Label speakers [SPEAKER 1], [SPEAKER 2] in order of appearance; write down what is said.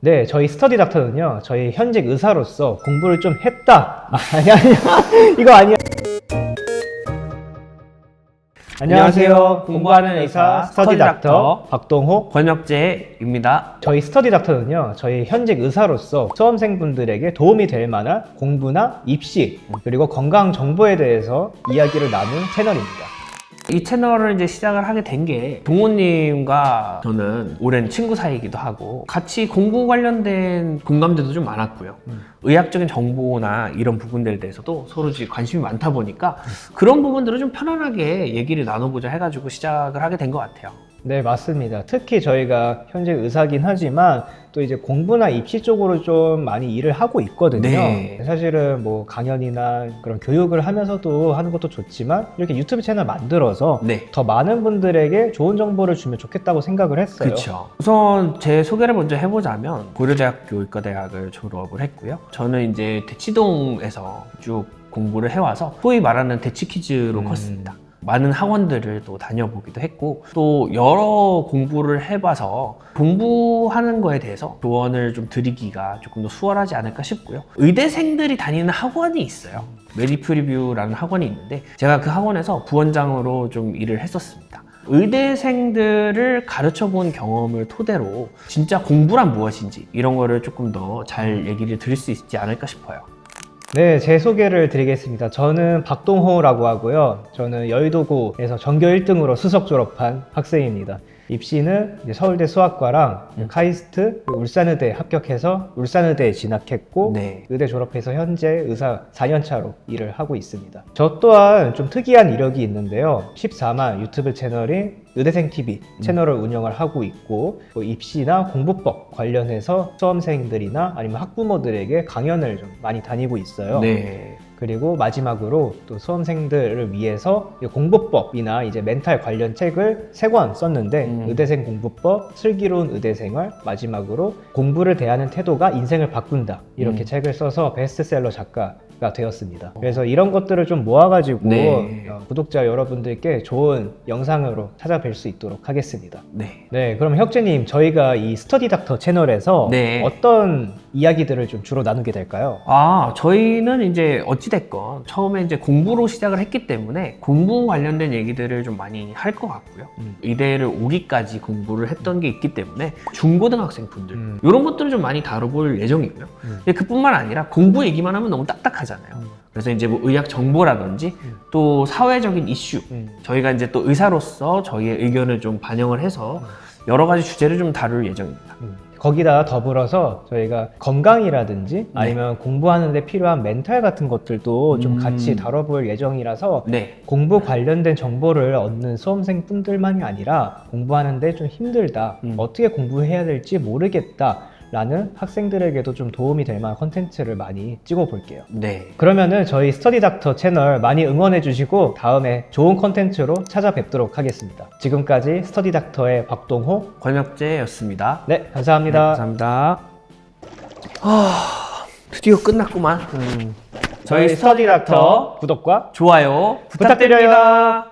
[SPEAKER 1] 네, 저희 스터디 닥터는요, 저희 현직 의사로서 공부를 좀 했다. 아, 아니, 아니야. 이거 아니야. 안녕하세요. 공부하는 의사 스터디 닥터 박동호.
[SPEAKER 2] 권혁재입니다.
[SPEAKER 1] 저희 스터디 닥터는요, 저희 현직 의사로서 수험생분들에게 도움이 될 만한 공부나 입시, 그리고 건강 정보에 대해서 이야기를 나눈 채널입니다.
[SPEAKER 2] 이 채널을 이제 시작을 하게 된 게 동호님과 저는 오랜 친구 사이이기도 하고 같이 공부 관련된 공감대도 좀 많았고요. 의학적인 정보나 이런 부분들에 대해서도 서로 관심이 많다 보니까 그런 부분들을 좀 편안하게 얘기를 나눠보자 해가지고 시작을 하게 된 것 같아요.
[SPEAKER 1] 네, 맞습니다. 특히 저희가 현재 의사긴 하지만 또 이제 공부나 입시 쪽으로 좀 많이 일을 하고 있거든요.
[SPEAKER 2] 네.
[SPEAKER 1] 사실은 뭐 강연이나 그런 교육을 하면서도 하는 것도 좋지만 이렇게 유튜브 채널 만들어서
[SPEAKER 2] 네.
[SPEAKER 1] 더 많은 분들에게 좋은 정보를 주면 좋겠다고 생각을 했어요.
[SPEAKER 2] 그렇죠. 우선 제 소개를 먼저 해보자면 고려대학교 의과대학을 졸업을 했고요. 저는 이제 대치동에서 쭉 공부를 해와서 소위 말하는 대치키즈로
[SPEAKER 1] 음.
[SPEAKER 2] 컸습니다. 많은 학원들을 또 다녀보기도 했고 또 여러 공부를 해봐서 공부하는 거에 대해서 조언을 좀 드리기가 조금 더 수월하지 않을까 싶고요. 의대생들이 다니는 학원이 있어요. 메디프리뷰라는 학원이 있는데 제가 그 학원에서 부원장으로 좀 일을 했었습니다. 의대생들을 가르쳐 본 경험을 토대로 진짜 공부란 무엇인지 이런 거를 조금 더 잘 얘기를 드릴 수 있지 않을까 싶어요.
[SPEAKER 1] 네, 제 소개를 드리겠습니다. 저는 박동호라고 하고요. 저는 여의도고에서 전교 1등으로 수석 졸업한 학생입니다. 입시는 서울대 수학과랑
[SPEAKER 2] 음.
[SPEAKER 1] 카이스트, 울산의대 합격해서 울산의대에 진학했고
[SPEAKER 2] 네.
[SPEAKER 1] 의대 졸업해서 현재 의사 4년 차로 일을 하고 있습니다. 저 또한 좀 특이한 이력이 있는데요. 14만 유튜브 채널인 의대생 TV 채널을 운영을 하고 있고 뭐 입시나 공부법 관련해서 수험생들이나 아니면 학부모들에게 강연을 좀 많이 다니고 있어요.
[SPEAKER 2] 네.
[SPEAKER 1] 그리고 마지막으로 또 수험생들을 위해서 이 공부법이나 이제 멘탈 관련 책을 세 권 썼는데
[SPEAKER 2] 음.
[SPEAKER 1] 의대생 공부법, 슬기로운 의대생활, 마지막으로 공부를 대하는 태도가 인생을 바꾼다 이렇게
[SPEAKER 2] 음.
[SPEAKER 1] 책을 써서 베스트셀러 작가 가 되었습니다. 그래서 이런 것들을 좀 모아가지고
[SPEAKER 2] 네.
[SPEAKER 1] 어, 구독자 여러분들께 좋은 영상으로 찾아뵐 수 있도록 하겠습니다.
[SPEAKER 2] 네.
[SPEAKER 1] 네, 그럼 혁재님 저희가 이 스터디 닥터 채널에서
[SPEAKER 2] 네.
[SPEAKER 1] 어떤 이야기들을 좀 주로 나누게 될까요?
[SPEAKER 2] 아, 저희는 이제 어찌됐건 처음에 이제 공부로 시작을 했기 때문에 공부 관련된 얘기들을 좀 많이 할 것 같고요.
[SPEAKER 1] 음.
[SPEAKER 2] 의대를 오기까지 공부를 했던 게 있기 때문에 중고등학생 분들
[SPEAKER 1] 음.
[SPEAKER 2] 이런 것들을 좀 많이 다뤄볼 예정이고요.
[SPEAKER 1] 음.
[SPEAKER 2] 근데 그뿐만 아니라 공부 얘기만 하면 너무 딱딱하잖아요.
[SPEAKER 1] 음.
[SPEAKER 2] 그래서 이제 뭐 의학 정보라든지
[SPEAKER 1] 음.
[SPEAKER 2] 또 사회적인 이슈
[SPEAKER 1] 음.
[SPEAKER 2] 저희가 이제 또 의사로서 저희의 의견을 좀 반영을 해서 여러 가지 주제를 좀 다룰 예정입니다.
[SPEAKER 1] 음. 거기다 더불어서 저희가 건강이라든지 아니면 공부하는데 필요한 멘탈 같은 것들도 좀
[SPEAKER 2] 음.
[SPEAKER 1] 같이 다뤄볼 예정이라서
[SPEAKER 2] 네.
[SPEAKER 1] 공부 관련된 정보를 얻는 수험생 분들만이 아니라 공부하는데 좀 힘들다,
[SPEAKER 2] 음.
[SPEAKER 1] 어떻게 공부해야 될지 모르겠다. 라는 학생들에게도 좀 도움이 될 만한 컨텐츠를 많이 찍어 볼게요.
[SPEAKER 2] 네.
[SPEAKER 1] 그러면은 저희 스터디 닥터 채널 많이 응원해 주시고 다음에 좋은 컨텐츠로 찾아뵙도록 하겠습니다. 지금까지 스터디 닥터의 박동호.
[SPEAKER 2] 권혁재였습니다.
[SPEAKER 1] 네, 감사합니다.
[SPEAKER 2] 네, 감사합니다. 아, 드디어 끝났구만.
[SPEAKER 1] 음,
[SPEAKER 2] 저희 스터디 닥터
[SPEAKER 1] 구독과
[SPEAKER 2] 좋아요
[SPEAKER 1] 부탁드려요.
[SPEAKER 2] 부탁드립니다.